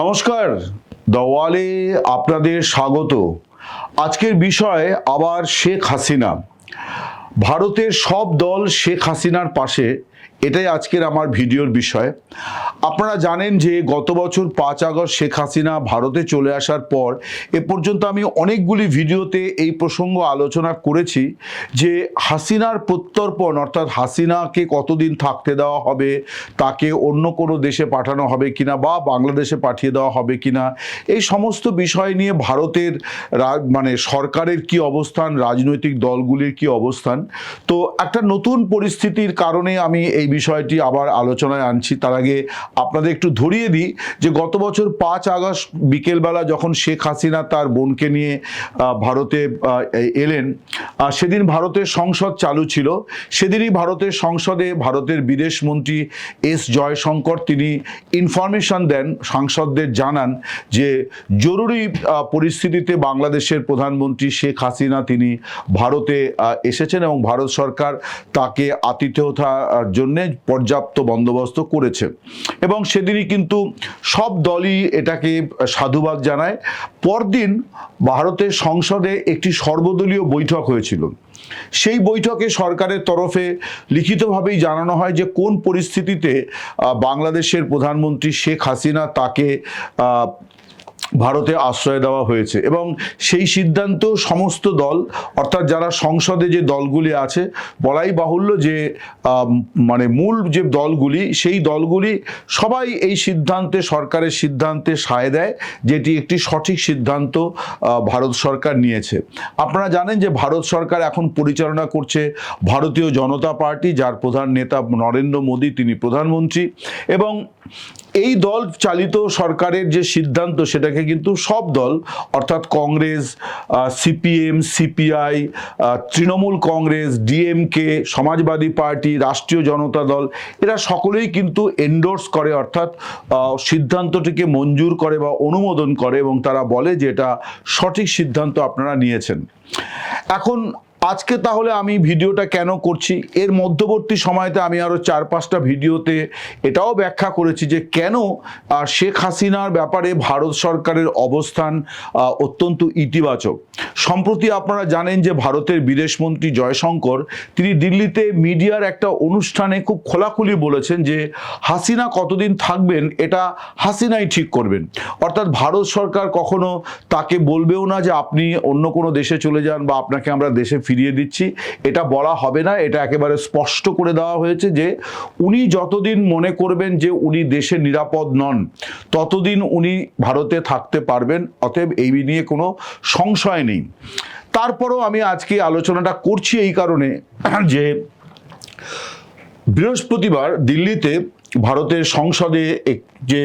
নমস্কার, দওয়ালে আপনাদের স্বাগত। আজকের বিষয় আবার শেখ হাসিনা। ভারতের সব দল শেখ হাসিনার পাশে। এটাই আজকের আমার ভিডিওর বিষয়। আপনারা জানেন যে গত বছর পাঁচ আগস্ট শেখ হাসিনা ভারতে চলে আসার পর এ পর্যন্ত আমি অনেকগুলি ভিডিওতে এই প্রসঙ্গ আলোচনা করেছি যে হাসিনার প্রত্যর্পণ, অর্থাৎ হাসিনাকে কতদিন থাকতে দেওয়া হবে, তাকে অন্য কোনো দেশে পাঠানো হবে কিনা বা বাংলাদেশে পাঠিয়ে দেওয়া হবে কিনা, এই সমস্ত বিষয় নিয়ে ভারতের মানে সরকারের কি অবস্থান, রাজনৈতিক দলগুলির কি অবস্থান, তো একটা নতুন পরিস্থিতির কারণে আমি এই বিষয়টি আবার আলোচনায় আনছি। তার আগে আপনাদের একটু ধরিয়ে দিই যে গত বছর পাঁচ আগস্ট বিকেলবেলা যখন শেখ হাসিনা তার বোনকে নিয়ে ভারতে এলেন সেদিন ভারতের সংসদ চালু ছিল। সেদিনই ভারতের সংসদে ভারতের বিদেশ মন্ত্রী এস জয়শঙ্কর তিনি ইনফরমেশন দেন, সাংসদদের জানান যে জরুরি পরিস্থিতিতে বাংলাদেশের প্রধানমন্ত্রী শেখ হাসিনা তিনি ভারতে এসেছেন এবং ভারত সরকার তাকে আতিথেয়তার জন্য পর্যাপ্ত বন্দোবস্ত করেছে। এবং সেদিনই কিন্তু সব দলই এটাকে সাধুবাদ জানায়। পরদিন ভারতের সংসদে একটি সর্বদলীয় বৈঠক হয়েছিল। সেই বৈঠকে সরকারের তরফে লিখিতভাবেই জানানো হয় যে, কোন পরিস্থিতিতে বাংলাদেশের প্রধানমন্ত্রী শেখ হাসিনা তাকে ভারতে আশ্রয় দেওয়া হয়েছে এবং সেই সিদ্ধান্ত সমস্ত দল, অর্থাৎ যারা সংসদে যে দলগুলি আছে, বলাই বাহুল্য যে মানে মূল যে দলগুলি, সেই দলগুলি সবাই এই সিদ্ধান্তে, সরকারের সিদ্ধান্তে সায় দেয়, যেটি একটি সঠিক সিদ্ধান্ত ভারত সরকার নিয়েছে। আপনারা জানেন যে ভারত সরকার এখন পরিচালনা করছে ভারতীয় জনতা পার্টি, যার প্রধান নেতা নরেন্দ্র মোদী, তিনি প্রধানমন্ত্রী এবং এই দল চালিত সরকারের যে সিদ্ধান্ত সেটাকে কিন্তু সব দল, অর্থাৎ Congress CPM, CPI Trinamool Congress, DMK, Samajwadi Party, Rashtriya Janata Dal, এরা সকলেই কিন্তু এন্ডোর্স করে, অর্থাৎ সিদ্ধান্তটিকে মঞ্জুর করে বা অনুমোদন করে এবং তারা বলে যে এটা সঠিক সিদ্ধান্ত আপনারা নিয়েছেন। এখন আজকে তাহলে আমি ভিডিওটা কেন করছি? এর মধ্যবর্তী সময়তে আমি আরও চার পাঁচটা ভিডিওতে এটাও ব্যাখ্যা করেছি যে কেন শেখ হাসিনার ব্যাপারে ভারত সরকারের অবস্থান অত্যন্ত ইতিবাচক। সম্প্রতি আপনারা জানেন যে ভারতের বিদেশমন্ত্রী জয়শঙ্কর, তিনি দিল্লিতে মিডিয়ার একটা অনুষ্ঠানে খুব খোলাখুলি বলেছেন যে হাসিনা কতদিন থাকবেন এটা হাসিনাই ঠিক করবেন। অর্থাৎ ভারত সরকার কখনো তাকে বলবেও না যে আপনি অন্য কোনো দেশে চলে যান বা আপনাকে আমরা দেশে ফিরিয়ে দিচ্ছি। এটা বলা হবে না, এটা একেবারে স্পষ্ট করে দেওয়া হয়েছে যে উনি যতদিন মনে করবেন যে উনি দেশে নিরাপদ নন, ততদিন উনি ভারতে থাকতে পারবেন, অতএব এই নিয়ে কোনো সংশয় নেই। তারপরেও আমি আজকে আলোচনাটা করছি এই কারণে যে বৃহস্পতিবার দিল্লিতে ভারতের সংসদে যে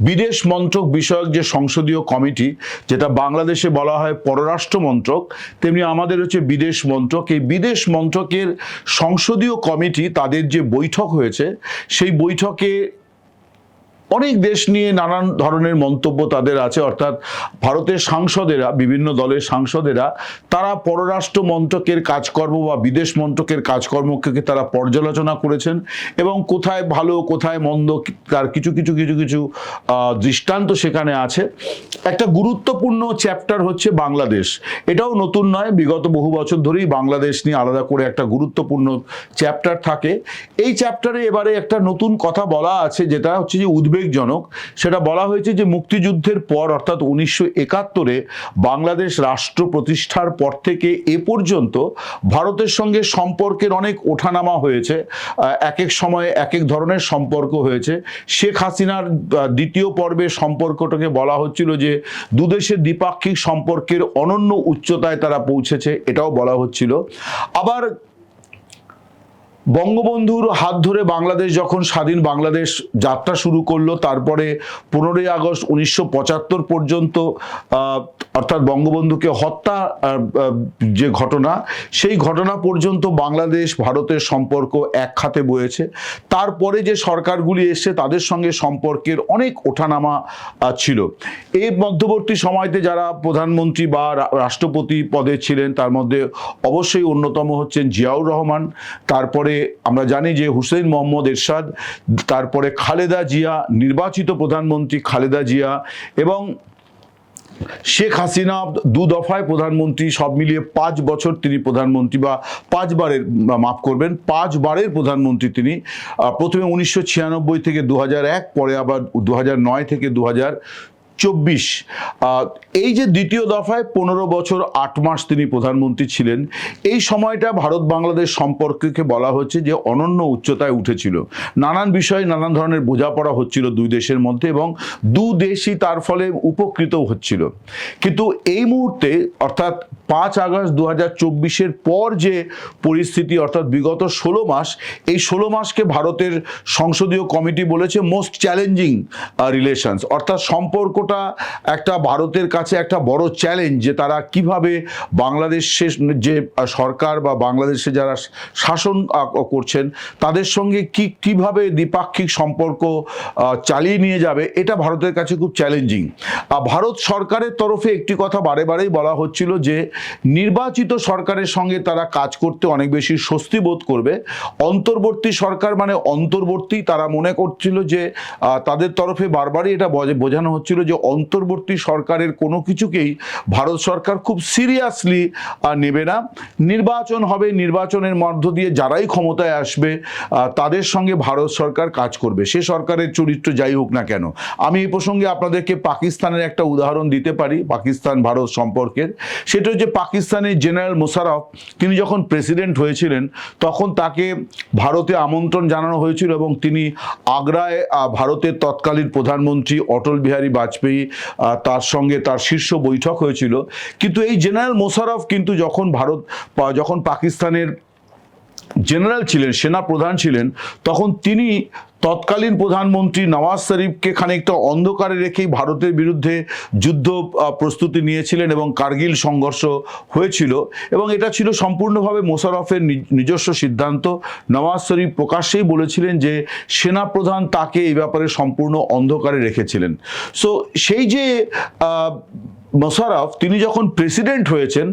বিদেশ মন্ত্রক বিষয়ক যে সংসদীয় কমিটি, যেটা বাংলাদেশে বলা হয় পররাষ্ট্র মন্ত্রক, তেমনি আমাদের হচ্ছে বিদেশ মন্ত্রক। এই বিদেশ মন্ত্রকের সংসদীয় কমিটি তাদের যে বৈঠক হয়েছে, সেই বৈঠকে অনেক দেশ নিয়ে নানান ধরনের মন্তব্য তাদের আছে, অর্থাৎ ভারতের সাংসদেরা, বিভিন্ন দলের সাংসদেরা, তারা পররাষ্ট্র মন্ত্রকের কাজকর্ম বা বিদেশ মন্ত্রকের কাজকর্মকে তারা পর্যালোচনা করেছেন এবং কোথায় ভালো, কোথায় মন্দ তার কিছু কিছু কিছু কিছু দৃষ্টান্ত সেখানে আছে। একটা গুরুত্বপূর্ণ চ্যাপ্টার হচ্ছে বাংলাদেশ। এটাও নতুন নয়, বিগত বহু বছর ধরেই বাংলাদেশ নিয়ে আলাদা করে একটা গুরুত্বপূর্ণ চ্যাপ্টার থাকে। এই চ্যাপ্টারে এবারে একটা নতুন কথা বলা আছে, যেটা হচ্ছে যে উদ্বেগজনক। সেটা বলা হয়েছে যে মুক্তিযুদ্ধের পর, অর্থাৎ উনিশশো একাত্তরে, বাংলাদেশ রাষ্ট্র প্রতিষ্ঠার পর থেকে এ পর্যন্ত ভারতের সঙ্গে সম্পর্কের অনেক ওঠানামা হয়েছে। এক এক সময়ে এক এক ধরনের সম্পর্ক হয়েছে। শেখ হাসিনার দ্বিতীয় পর্বে সম্পর্কটাকে বলা হচ্ছিল যে দুদেশের দ্বিপাক্ষিক সম্পর্কের অনন্য উচ্চতায় তারা পৌঁছেছে, এটাও বলা হচ্ছিল। আবার বঙ্গবন্ধুর হাত ধরে বাংলাদেশ যখন স্বাধীন বাংলাদেশ যাত্রা শুরু করল, তারপরে পনেরোই আগস্ট উনিশশো পঁচাত্তর পর্যন্ত অর্থাৎ বঙ্গবন্ধুকে হত্যা যে ঘটনা, সেই ঘটনা পর্যন্ত বাংলাদেশ, ভারতের সম্পর্ক এক খাতে বয়েছে। তারপরে যে সরকারগুলি এসছে, তাদের সঙ্গে সম্পর্কের অনেক ওঠানামা ছিল। এই মধ্যবর্তী সময়তে যারা প্রধানমন্ত্রী বা রাষ্ট্রপতি পদে ছিলেন, তার মধ্যে অবশ্যই অন্যতম হচ্ছেন জিয়াউর রহমান। তারপরে আমরা জানি যে হুসেইন মোহাম্মদ এরশাদ, তারপরে খালেদা জিয়া, নির্বাচিত প্রধানমন্ত্রী খালেদা জিয়া এবং শেখ হাসিনা দু দফায় প্রধানমন্ত্রী, সব মিলিয়ে পাঁচ বছর তিনি প্রধানমন্ত্রী বা পাঁচবারের মাফ করবেন পাঁচবারের প্রধানমন্ত্রী তিনি। প্রথমে উনিশশো ছিয়ানব্বই থেকে দু পরে আবার দু থেকে দু হাজার চব্বিশ। এই যে দ্বিতীয় দফায় পনেরো বছর আট মাস তিনি প্রধানমন্ত্রী ছিলেন, এই সময়টা ভারত বাংলাদেশ সম্পর্ককে বলা হচ্ছে যে অনন্য উচ্চতায় উঠেছিল। নানান বিষয়ে নানান ধরনের বোঝাপড়া হচ্ছিল দুই দেশের মধ্যে এবং দু দেশই তার ফলে উপকৃত হচ্ছিল। কিন্তু এই মুহূর্তে অর্থাৎ পাঁচ আগস্ট দু হাজার চব্বিশের পর যে পরিস্থিতি, অর্থাৎ বিগত ষোলো মাস, এই ষোলো মাসকে ভারতের সংসদীয় কমিটি বলেছে মোস্ট চ্যালেঞ্জিং রিলেশনস অর্থাৎ সম্পর্কটা একটা ভারতের কাছে একটা বড় চ্যালেঞ্জ যে তারা কীভাবে বাংলাদেশের যে সরকার বা বাংলাদেশে যারা শাসন করছেন, তাদের সঙ্গে কি, কীভাবে দ্বিপাক্ষিক সম্পর্ক চালিয়ে নিয়ে যাবে, এটা ভারতের কাছে খুব চ্যালেঞ্জিং ভারত সরকারের তরফে একটি কথা বারে বারেই বলা হচ্ছিল যে নির্বাচিত সরকারের সঙ্গে তারা কাজ করতে অনেক বেশি স্বস্তি বোধ করবে। অন্তর্বর্তী সরকার মানে অন্তর্বর্তী তারা মনে করছিল যে তাদের তরফে বারবারই এটা বোঝানো হচ্ছিল যে অন্তর্বর্তী সরকারের কোনো কিছুকেই ভারত সরকার খুব সিরিয়াসলি নেবে না। নির্বাচন হবে, নির্বাচনের মধ্য দিয়ে যারাই ক্ষমতায় আসবে তাদের সঙ্গে ভারত সরকার কাজ করবে। সে সরকারের চরিত্র যাই হোক না কেন। আমি এই প্রসঙ্গে আপনাদেরকে পাকিস্তানের একটা উদাহরণ দিতে পারি পাকিস্তান ভারত সম্পর্কের। সেটা হচ্ছে পাকিস্তানের জেনারেল মোশারফ তিনি যখন প্রেসিডেন্ট হয়েছিলেন, তখন তাকে ভারতে আমন্ত্রণ জানানো হয়েছিল এবং তিনি আগ্রায় ভারতের তৎকালীন প্রধানমন্ত্রী অটল বিহারী বাজপেয়ী তার সঙ্গে তার শীর্ষ বৈঠক হয়েছিল। কিন্তু এই জেনারেল মোশারফ কিন্তু যখন ভারত যখন পাকিস্তানের জেনারেল ছিলেন সেনা প্রধান ছিলেন, তখন তিনি তৎকালীন প্রধানমন্ত্রী নওয়াজ শরীফকে খানিকটা অন্ধকারে রেখেই ভারতের বিরুদ্ধে যুদ্ধ প্রস্তুতি নিয়েছিলেন এবং কার্গিল সংঘর্ষ হয়েছিল এবং এটা ছিল সম্পূর্ণভাবে মোশারফের নিজ- নিজস্ব সিদ্ধান্ত। নওয়াজ শরীফ প্রকাশ্যেই বলেছিলেন যে সেনাপ্রধান তাকে এই ব্যাপারে সম্পূর্ণ অন্ধকারে রেখেছিলেন। সো সেই যে মোশারফ তিনি যখন প্রেসিডেন্ট হয়েছেন,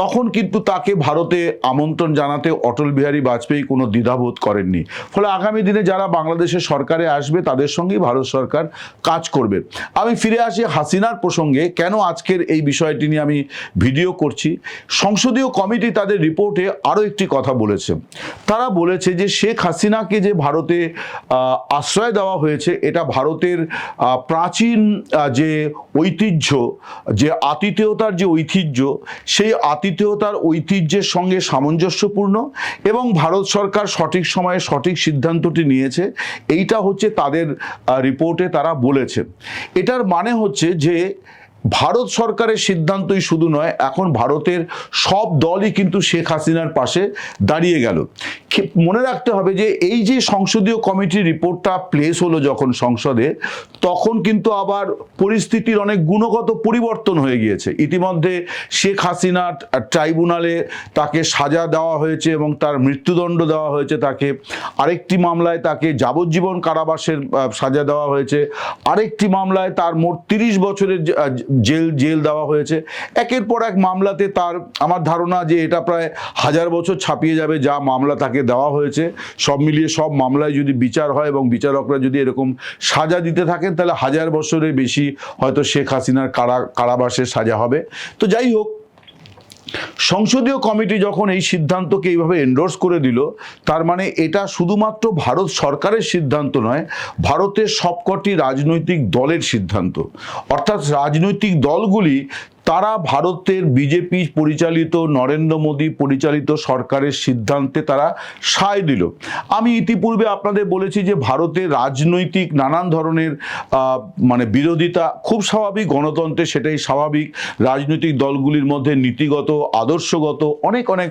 তখন কিন্তু তাকে ভারতে আমন্ত্রণ জানাতে অটল বিহারী বাজপেয়ী কোনো দ্বিধাবোধ করেননি। ফলে আগামী দিনে যারা বাংলাদেশের সরকারে আসবে, তাদের সঙ্গেই ভারত সরকার কাজ করবে। আমি ফিরে আসি হাসিনার প্রসঙ্গে, কেন আজকের এই বিষয়টি নিয়ে আমি ভিডিও করছি। সংসদীয় কমিটি তাদের রিপোর্টে আরও একটি কথা বলেছে। তারা বলেছে যে শেখ হাসিনাকে যে ভারতে আশ্রয় দেওয়া হয়েছে, এটা ভারতের প্রাচীন যে ঐতিহ্য যে আতিথেয়তার যে ঐতিহ্য, সেই আতিথেয়তার ঐতিহ্যের সঙ্গে সামঞ্জস্যপূর্ণ এবং ভারত সরকার সঠিক সময়ে সঠিক সিদ্ধান্তটি নিয়েছে, এইটা হচ্ছে তাদের রিপোর্টে তারা বলেছে। এটার মানে হচ্ছে যে ভারত সরকারের সিদ্ধান্তই শুধু নয়, এখন ভারতের সব দলই কিন্তু শেখ হাসিনার পাশে দাঁড়িয়ে গেল। মনে রাখতে হবে যে এই যে সংসদীয় কমিটির রিপোর্টটা প্লেস হলো যখন সংসদে তখন কিন্তু আবার পরিস্থিতির অনেক গুণগত পরিবর্তন হয়ে গিয়েছে। ইতিমধ্যে শেখ হাসিনা ট্রাইব্যুনালে তাকে সাজা দেওয়া হয়েছে এবং তার মৃত্যুদণ্ড দেওয়া হয়েছে তাকে। আরেকটি মামলায় তাকে যাবজ্জীবন কারাবাসের সাজা দেওয়া হয়েছে। আরেকটি মামলায় তার মোট তিরিশ বছরের জেল জেল দেওয়া হয়েছে। একের পর এক মামলাতে তার, আমার ধারণা যে এটা প্রায় হাজার বছর ছাপিয়ে যাবে যা মামলা তাকে দেওয়া হয়েছে। সব মিলিয়ে সব মামলায় যদি বিচার হয় এবং বিচারকরা যদি এরকম সাজা দিতে থাকেন তাহলে হাজার বছরের বেশি হয়তো শেখ হাসিনার কারা, কারাবাসের সাজা হবে। তো যাই হোক, সংসদীয় কমিটি যখন এই সিদ্ধান্তকে এইভাবে এন্ডোর্স করে দিল, তার মানে এটা শুধুমাত্র ভারত সরকারের সিদ্ধান্ত নয়, ভারতের সবকটি রাজনৈতিক দলের সিদ্ধান্ত। অর্থাৎ রাজনৈতিক দলগুলি তারা ভারতের বিজেপি পরিচালিত, নরেন্দ্র মোদী পরিচালিত সরকারের সিদ্ধান্তে তারা সায় দিল। আমি ইতিপূর্বে আপনাদের বলেছি যে ভারতের রাজনৈতিক নানান ধরনের মানে বিরোধিতা খুব স্বাভাবিক গণতন্ত্রে সেটাই স্বাভাবিক। রাজনৈতিক দলগুলির মধ্যে নীতিগত, আদর্শগত অনেক অনেক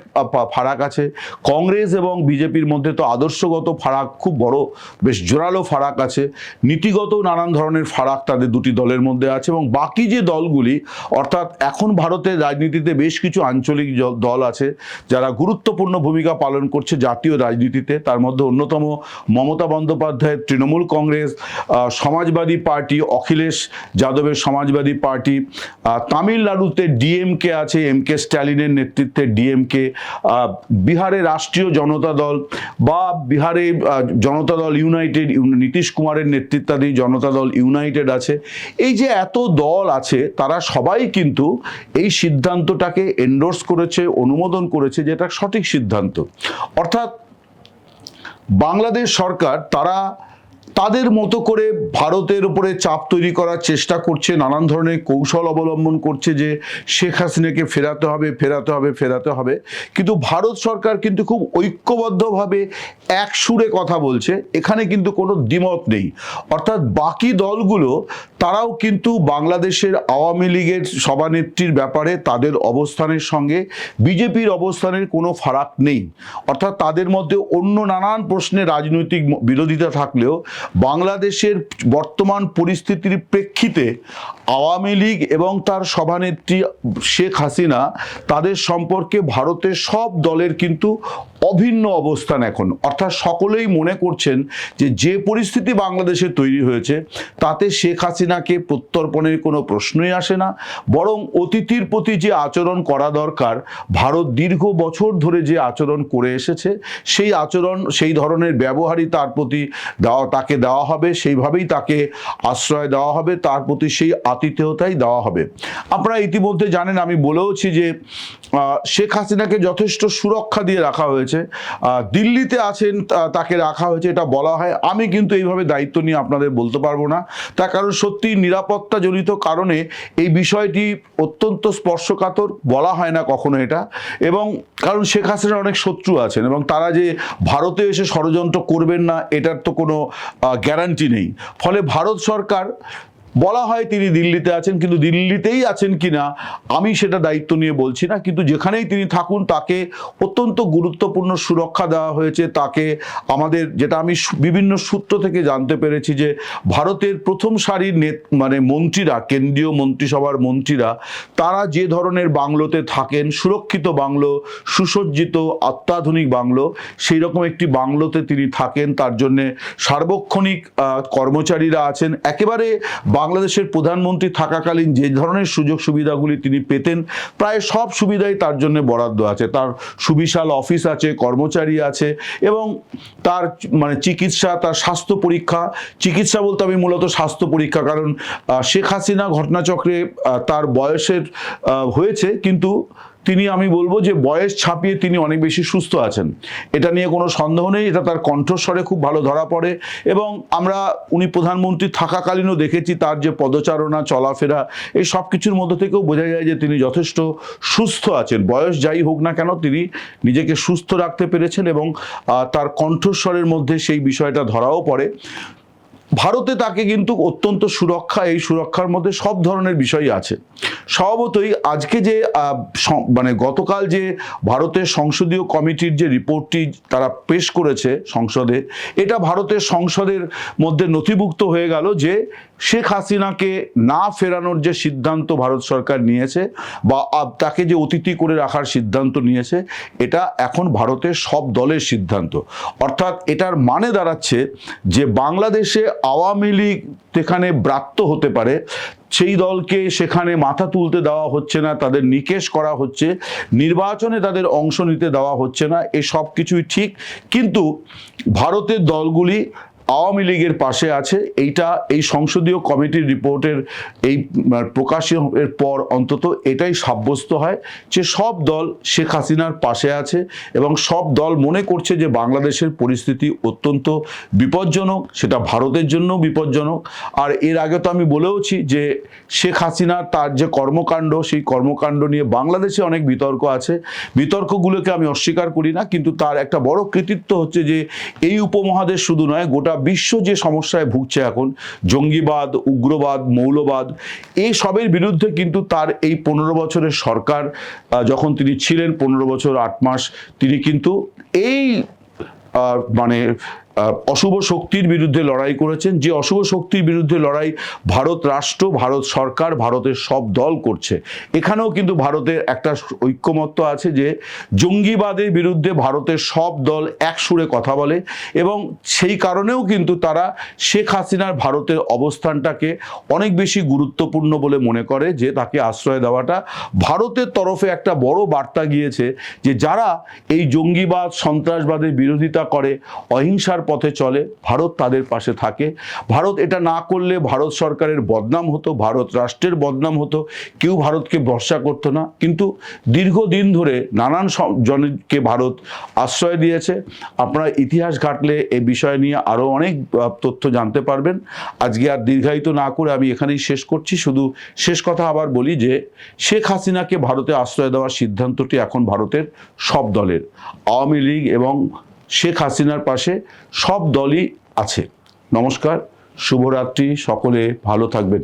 ফারাক আছে। কংগ্রেস এবং বিজেপির মধ্যে তো আদর্শগত ফারাক খুব বড়, বেশ জোরালো ফারাক আছে। নীতিগত নানান ধরনের ফারাক তাদের দুটি দলের মধ্যে আছে এবং বাকি যে দলগুলি, অর্থাৎ অর্থাৎ এখন ভারতের রাজনীতিতে বেশ কিছু আঞ্চলিক দল আছে যারা গুরুত্বপূর্ণ ভূমিকা পালন করছে জাতীয় রাজনীতিতে। তার মধ্যে অন্যতম মমতা বন্দ্যোপাধ্যায়ের তৃণমূল কংগ্রেস সমাজবাদী পার্টি, অখিলেশ যাদবের সমাজবাদী পার্টি তামিলনাড়ুতে ডিএমকে আছে, এম কে স্ট্যালিনের নেতৃত্বে ডিএমকে। বিহারে রাষ্ট্রীয় জনতা দল বা বিহারে জনতা দল ইউনাইটেড ইউ- নীতিশ কুমারের নেতৃত্বাধীন জনতা দল ইউনাইটেড আছে। এই যে এত দল আছে, তারা সবাই কিন্তু এই সিদ্ধান্তটাকে এন্ডোর্স করেছে অনুমোদন করেছে যেটা সঠিক সিদ্ধান্ত। অর্থাৎ বাংলাদেশ সরকার তারা তাদের মতো করে ভারতের উপরে চাপ তৈরি করার চেষ্টা করছে, নানান ধরনের কৌশল অবলম্বন করছে যে শেখ হাসিনাকে ফেরাতে হবে ফেরাতে হবে ফেরাতে হবে। কিন্তু ভারত সরকার কিন্তু খুব ঐক্যবদ্ধভাবে এক সুরে কথা বলছে, এখানে কিন্তু কোনো দ্বিমত নেই। অর্থাৎ বাকি দলগুলো, তারাও কিন্তু বাংলাদেশের আওয়ামী লীগের সভানেত্রীর ব্যাপারে তাদের অবস্থানের সঙ্গে বিজেপির অবস্থানের কোনো ফারাক নেই। অর্থাৎ তাদের মধ্যে অন্য নানান প্রশ্নে রাজনৈতিক বিরোধিতা থাকলেও বাংলাদেশের বর্তমান পরিস্থিতির প্রেক্ষিতে আওয়ামী লীগ এবং তার সভানেত্রী শেখ হাসিনা, তাদের সম্পর্কে ভারতের সব দলের কিন্তু অভিন্ন অবস্থান এখন। অর্থাৎ সকলেই মনে করছেন যে যে পরিস্থিতি বাংলাদেশে তৈরি হয়েছে, তাতে শেখ হাসিনাকে প্রত্যর্পণের কোনো প্রশ্নই আসে না। বরং অতিথির প্রতি যে আচরণ করা দরকার, ভারত দীর্ঘ বছর ধরে যে আচরণ করে এসেছে, সেই আচরণ, সেই ধরনের ব্যবহারই তার প্রতি দেওয়া, তাকে দেওয়া হবে, সেইভাবেই তাকে আশ্রয় দেওয়া হবে, তার প্রতি সেই আতিথেয়তাই দেওয়া হবে। আপনারা ইতিমধ্যে জানেন, আমি বলেওছি যে শেখ হাসিনাকে যথেষ্ট সুরক্ষা দিয়ে রাখা হয়েছে। দিল্লিতে আছেন তাকে রাখা হয়েছে, এটা বলা হয়। আমি কিন্তু এইভাবে দায়িত্ব নিয়ে আপনাদের বলতে পারব না। তার কারণ সত্যি নিরাপত্তা জনিত কারণে এই বিষয়টি অত্যন্ত স্পর্শকাতর, বলা হয় না কখনো এটা। এবং কারণ শেখ হাসিনার অনেক শত্রু আছেন এবং তারা যে ভারতে এসে ষড়যন্ত্র করবেন না, এটার তো কোনো গ্যারান্টি নেই। ফলে ভারত সরকার বলা হয় তিনি দিল্লিতে আছেন, কিন্তু দিল্লিতেই আছেন কিনা আমি সেটা দায়িত্ব নিয়ে বলছি না, কিন্তু যেখানেই তিনি থাকুন, তাকে অত্যন্ত গুরুত্বপূর্ণ সুরক্ষা দেওয়া হয়েছে, তাকে আমাদের যেটা আমি বিভিন্ন সূত্র থেকে জানতে পেরেছি যে ভারতের প্রথম সারির নেত মানে মন্ত্রীরা, কেন্দ্রীয় মন্ত্রিসভার মন্ত্রীরা, তারা যে ধরনের বাংলোতে থাকেন, সুরক্ষিত বাংলো, সুসজ্জিত অত্যাধুনিক বাংলো, সেই রকম একটি বাংলোতে তিনি থাকেন, তার জন্যে সার্বক্ষণিক কর্মচারীরা আছেন, একেবারে বাংলাদেশের প্রধানমন্ত্রী থাকাকালীন যে ধরনের সুযোগ সুবিধাগুলি তিনি পেতেন, প্রায় সব সুবিধাই তার জন্য বরাদ্দ আছে। তার সুবিশাল অফিস আছে, কর্মচারী আছে এবং তার মানে চিকিৎসা, তার স্বাস্থ্য পরীক্ষা। চিকিৎসা বলতে আমি মূলত স্বাস্থ্য পরীক্ষা, কারণ শেখ হাসিনা ঘটনাচক্রে তার বয়সের হয়েছে, কিন্তু তিনি, আমি বলব যে বয়স ছাপিয়ে তিনি অনেক বেশি সুস্থ আছেন। এটা নিয়ে কোনো সন্দেহ নেই, এটা তার কণ্ঠস্বরে খুব ভালো ধরা পড়ে এবং আমরা উনি প্রধানমন্ত্রী থাকাকালীনও দেখেছি তার যে পদচারণা, চলাফেরা, এই সব কিছুর মধ্যে থেকেও বোঝা যায় যে তিনি যথেষ্ট সুস্থ আছেন। বয়স যাই হোক না কেন, তিনি নিজেকে সুস্থ রাখতে পেরেছেন এবং তার কণ্ঠস্বরের মধ্যে সেই বিষয়টা ধরাও পড়ে। ভারতে তাকে কিন্তু অত্যন্ত সুরক্ষা, এই সুরক্ষার মধ্যে সব ধরনের বিষয়ই আছে। স্বভাবতই আজকে যে মানে গতকাল যে ভারতের সংসদীয় কমিটির যে রিপোর্টটি তারা পেশ করেছে সংসদে, এটা ভারতের সংসদের মধ্যে নথিভুক্ত হয়ে গেল যে শেখ হাসিনাকে না ফেরানোর যে সিদ্ধান্ত ভারত সরকার নিয়েছে বা তাকে যে অতিথি করে রাখার সিদ্ধান্ত নিয়েছে, এটা এখন ভারতের সব দলের সিদ্ধান্ত। অর্থাৎ এটার মানে দাঁড়াচ্ছে যে বাংলাদেশে আওয়ামী লীগ সেখানে ব্রাত্য হতে পারে, সেই দলকে সেখানে মাথা তুলতে দেওয়া হচ্ছে না, তাদের নিকেশ করা হচ্ছে, নির্বাচনে তাদের অংশ নিতে দেওয়া হচ্ছে না, এসব সব কিছুই ঠিক। কিন্তু ভারতের দলগুলি আওয়ামী লীগের পাশে আছে। এইটা এই সংসদীয় কমিটির রিপোর্টের এই প্রকাশের পর অন্তত এটাই সাব্যস্ত হয় যে সব দল শেখ হাসিনার পাশে আছে এবং সব দল মনে করছে যে বাংলাদেশের পরিস্থিতি অত্যন্ত বিপজ্জনক, সেটা ভারতের জন্য বিপজ্জনক। আর এর আগে তো আমি বলেওছি যে শেখ হাসিনা তার যে কর্মকাণ্ড, সেই কর্মকাণ্ড নিয়ে বাংলাদেশে অনেক বিতর্ক আছে। বিতর্কগুলোকে আমি অস্বীকার করি না, কিন্তু তার একটা বড় কৃতিত্ব হচ্ছে যে এই উপমহাদেশ শুধু নয়, গোটা বিশ্ব যে সমস্যায় ভুগছে এখন, জঙ্গিবাদ, উগ্রবাদ, মৌলবাদ এই সবের বিরুদ্ধে কিন্তু তার এই পনেরো বছরের সরকার যখন তিনি ছিলেন, পনেরো বছর আট মাস, তিনি কিন্তু এই মানে অশুভ শক্তির বিরুদ্ধে লড়াই করেছেন। যে অশুভ শক্তির বিরুদ্ধে লড়াই ভারত রাষ্ট্র, ভারত সরকার, ভারতের সব দল করছে। এখানেও কিন্তু ভারতের একটা ঐক্যমত্য আছে যে জঙ্গিবাদের বিরুদ্ধে ভারতের সব দল এক সুরে কথা বলে এবং সেই কারণেও কিন্তু তারা শেখ হাসিনার ভারতের অবস্থানটাকে অনেক বেশি গুরুত্বপূর্ণ বলে মনে করে, যে তাকে আশ্রয় দেওয়াটা। ভারতের তরফে একটা বড় বার্তা গিয়েছে যে যারা এই জঙ্গিবাদ, সন্ত্রাসবাদের বিরোধিতা করে, অহিংসার পথে চলে, ভারত তাদের পাশে থাকে। ভারত এটা না করলে ভারত সরকারের বদনাম হতো, ভারত রাষ্ট্রের বদনাম হতো, কেউ ভারতকে ভরসা করতো না। কিন্তু দীর্ঘদিন ধরে নানান জনকে ভারত আশ্রয় দিয়েছে। আপনারা ইতিহাস ঘাটলে এই বিষয় নিয়ে আরও অনেক তথ্য জানতে পারবেন। আজকে আর দীর্ঘায়িত না করে আমি এখানেই শেষ করছি। শুধু শেষ কথা আবার বলি যে, শেখ হাসিনাকে ভারতে আশ্রয় দেওয়ার সিদ্ধান্তটি এখন ভারতের সব দলের, আওয়ামী লীগ এবং শেখ হাসিনার পাশে সব দলই আছে। নমস্কার শুভরাত্রি সকলে ভালো থাকবেন।